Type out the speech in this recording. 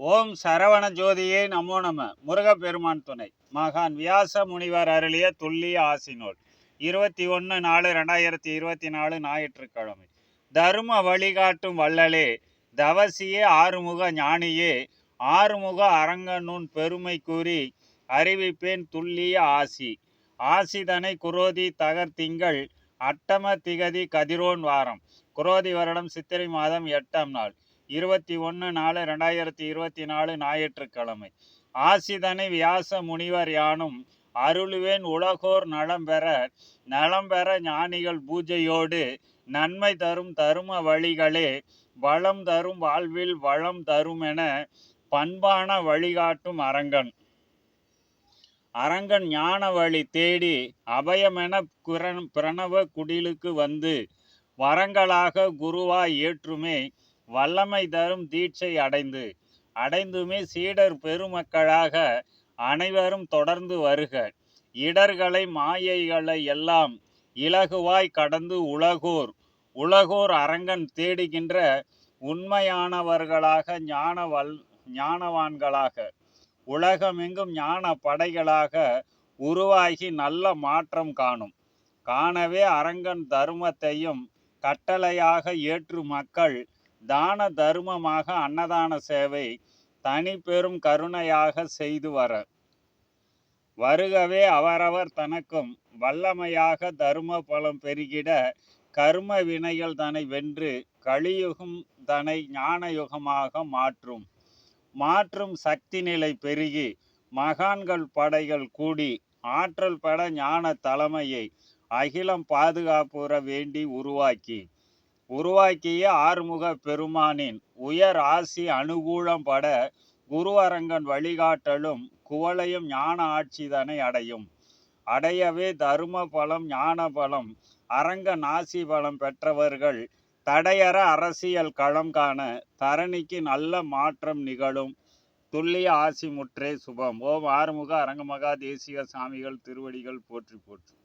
ஓம் சரவண ஜோதியே நமோ நம. முருகப்பெருமான் துணை. மகான் வியாச முனிவர் அருளிய துல்லிய ஆசினோல் இருபத்தி ஒன்று நாலு ரெண்டாயிரத்தி இருபத்தி நாலு ஞாயிற்றுக்கிழமை. தரும வழிகாட்டும் வள்ளலே தவசியே ஆறுமுக ஞானியே ஆறுமுக அரங்கனுன் பெருமை கூறி அறிவிப்பேன் துல்லிய ஆசி. ஆசிதனை குரோதி தகர்த்திங்கள் அட்டம திகதி கதிரோன் வாரம். குரோதி வருடம் சித்திரை மாதம் எட்டாம் நாள். இருபத்தி ஒன்று நாலு ரெண்டாயிரத்தி இருபத்தி நாலு ஞாயிற்றுக்கிழமை. ஆசிதனை வியாச முனிவர் யானும் அருளுவேன் உலகோர் நலம் பெற நலம் பெற ஞானிகள் பூஜையோடு நன்மை தரும் தரும வழிகளே வளம் தரும் வாழ்வில் வளம் தருமென பண்பான வழிகாட்டும் அரங்கன். அரங்கன் ஞான வழி தேடி அபயமென குரண் பிரணவ குடிலுக்கு வந்து வரங்களாக குருவாய் ஏற்றுமே வல்லமை தரும் தீட்சை அடைந்து அடைந்துமே சீடர் பெருமக்களாக அனைவரும் தொடர்ந்து வருக. இடர்களை மாயைகளை எல்லாம் இலகுவாய் கடந்து உலகோர் உலகோர் அரங்கன் தேடுகின்ற உண்மையானவர்களாக ஞான வல் ஞானவான்களாக உலகமெங்கும் ஞான படைகளாக உருவாகி நல்ல மாற்றம் காணும். காணவே அரங்கன் தர்மத்தையும் கட்டளையாக ஏற்று மக்கள் தான தர்மமாக அன்னதான சேவை தனி பெரும் கருணையாக செய்து வர. வருகவே அவரவர் தனக்கும் வல்லமையாக தர்ம பலம் பெருகிட கர்ம வினைகள் தன்னை வென்று கலியுகம் தன்னை ஞான யுகமாக மாற்றும். மாற்றும் சக்தி நிலை பெருகி மகான்கள் படைகள் கூடி ஆற்றல் பட ஞான தலைமையை அகிலம் பாதுகாப்புற வேண்டி உருவாக்கி உருவாக்கிய ஆறுமுக பெருமானின் உயர் ஆசி அனுகூலம் பட குருவரங்கன் வழிகாட்டலும் குவளையும் ஞான ஆட்சிதனை அடையும். அடையவே தரும பலம் ஞான பலம் அரங்க நாசி பலம் பெற்றவர்கள் தடையற அரசியல் களம் காண தரணிக்கு நல்ல மாற்றம் நிகழும். துல்லிய ஆசி முற்றே சுபம். ஓம் ஆறுமுக அரங்கமகா தேசிக சாமிகள் திருவடிகள் போற்றி போற்றி.